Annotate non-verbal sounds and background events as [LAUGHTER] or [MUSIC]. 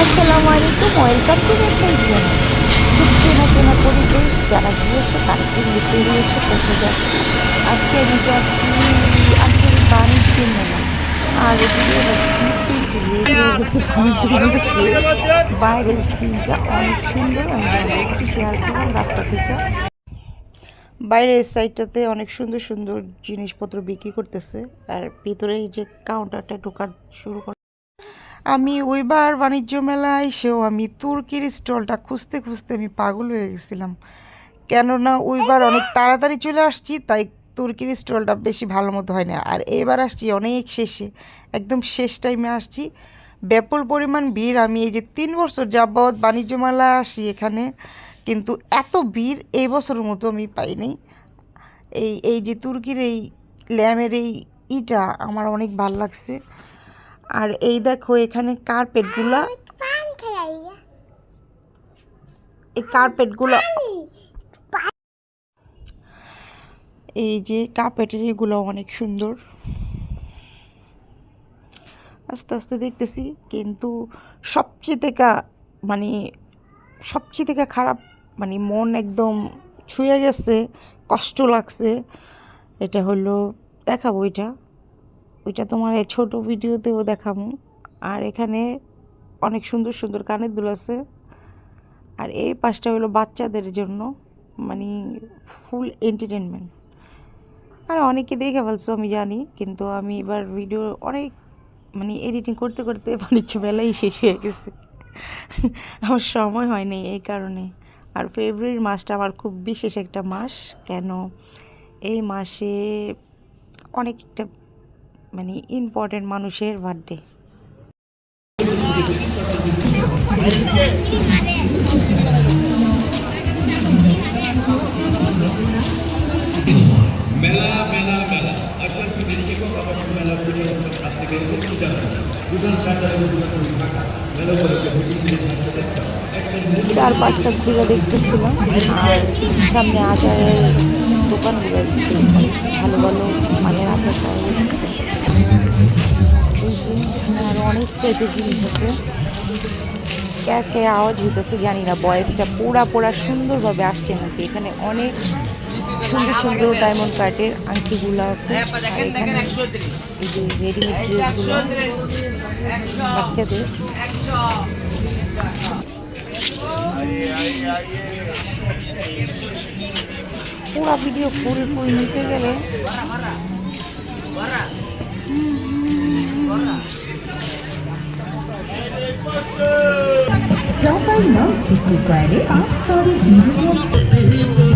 আসসালামু আলাইকুম, welcome to my channel খুব চেনা চেনা পরিবেশ যারা গিয়েছো, তার চিনলে পেরিয়েছো কোথায় যাচ্ছি। আজকে আমি যাচ্ছি আর হয়ে গেছে, বাণিজ্য মেলা শুয়ে। বাইরের সিনটা অনেক সুন্দর, আমি একটু শেয়ার করলাম রাস্তা থেকে। বাইরের সাইডটাতে অনেক সুন্দর সুন্দর জিনিসপত্র বিক্রি করতেছে। আর ভিতরে যে কাউন্টারটা ঢোকার শুরু আমি ওইবার বাণিজ্য মেলায় এসেও আমি তুর্কির স্টলটা খুঁজতে খুঁজতে আমি পাগল হয়ে গেছিলাম। কেননা ওইবার অনেক তাড়াতাড়ি চলে আসছি, তাই তুর্কির স্টলটা বেশি ভালো মতো হয় না। আর এবার আসছি অনেক শেষে, একদম শেষ টাইমে আসছি। ব্যাপক পরিমাণ ভিড়। আমি এই যে তিন বছর যাবৎ বাণিজ্য মেলা আসি এখানে, কিন্তু এত ভিড় এই বছরের মতো আমি পাইনি এই এই যে তুর্কির এই ল্যামের এই ইটা আমার অনেক ভালো লাগছে। আর এই দেখো এখানে কার্পেটগুলা এই কার্পেটগুলো এই যে কার্পেটের এগুলো অনেক সুন্দর। আস্তে আস্তে দেখতেছি কিন্তু সবচেয়ে থেকে মানে সবচেয়ে থেকে খারাপ মানে মন একদম ছুঁয়ে গেছে কষ্ট লাগছে। এটা হলো দেখাবো ওইটা ওইটা তোমার এই ছোটো ভিডিওতেও দেখাবো। আর এখানে অনেক সুন্দর সুন্দর কানের দুল আছে। আর এই পাশটা হলো বাচ্চাদের জন্য মানে ফুল এন্টারটেনমেন্ট আর অনেকে দেখে ফেলছো, আমি জানি, কিন্তু আমি এবার ভিডিও অনেক মানে এডিটিং করতে করতে [LAUGHS] বাণিজ্য মেলাই শেষ হয়ে গেছে। আমার সময় হয়নি এই কারণে। আর ফেব্রুয়ারি মাসটা আমার খুব বিশেষ একটা মাস, কেন এই মাসে অনেক একটা মানে ইম্পর্টেন্ট মানুষের বার্থডে মেলা মেলা মেলা। মেলা পুজো হাত থেকে মেলা চার পাঁচটা ঘুরে দেখতেছিলাম। আর সামনে আচারের আরও অনেক টাইপের জিনিস আছে। কে কে আওয়াজ হইতেছে জানি না বয়েসটা পুরা পুরা সুন্দরভাবে আসছে নাকি। এখানে অনেক সুন্দর সুন্দর ডায়মন্ড কাটের আংটিগুলো আছে। এই যে রেডিমেড ড্রেসগুলো বাচ্চাদের। পুরো ভিডিও ফুল ফুল নিতে গেলে। I'm starting required are stored in